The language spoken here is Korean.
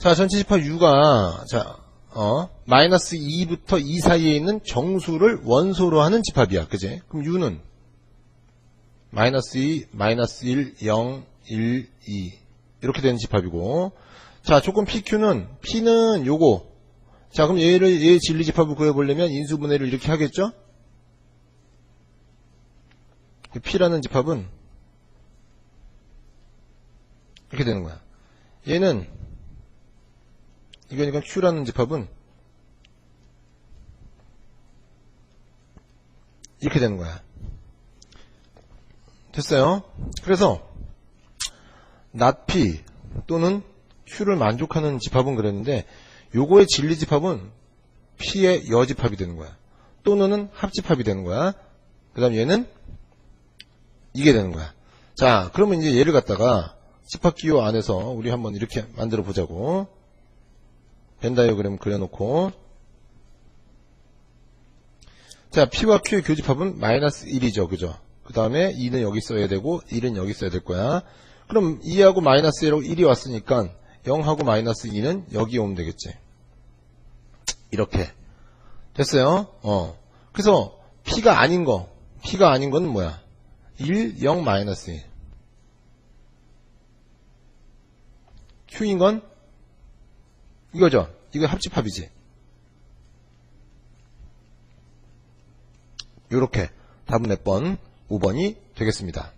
자, 전체 집합 U가, 자, 어, 마이너스 2부터 2 사이에 있는 정수를 원소로 하는 집합이야. 그지? 그럼 U는 마이너스 2, 마이너스 1, 0, 1, 2. 이렇게 되는 집합이고. 자, 조건 PQ는, P는 요거. 자, 그럼 얘를, 얘 진리 집합을 구해 보려면 인수분해를 이렇게 하겠죠? P라는 집합은 이렇게 되는 거야. 얘는 이거니까 Q라는 집합은 이렇게 되는 거야. 됐어요? 그래서 P 또는 Q를 만족하는 집합은 그랬는데 요거의 진리 집합은 P의 여집합이 되는 거야. 또는 합집합이 되는 거야. 그 다음 얘는 이게 되는 거야. 자, 그러면 이제 얘를 갖다가 집합기호 안에서 우리 한번 이렇게 만들어 보자고. 벤 다이어그램 그려놓고. 자, P와 Q의 교집합은 마이너스 1이죠. 그죠? 그 다음에 2는 여기 써야 되고, 1은 여기 써야 될 거야. 그럼 2하고 마이너스 1하고 1이 왔으니까 0하고 마이너스 2는 여기 오면 되겠지. 이렇게. 됐어요? 어. 그래서 P가 아닌 거, P가 아닌 건 뭐야? 1, 0, 마이너스 1. Q인 건 이거죠. 이거 합집합이지. 요렇게 답은 몇 번? 5번이 되겠습니다.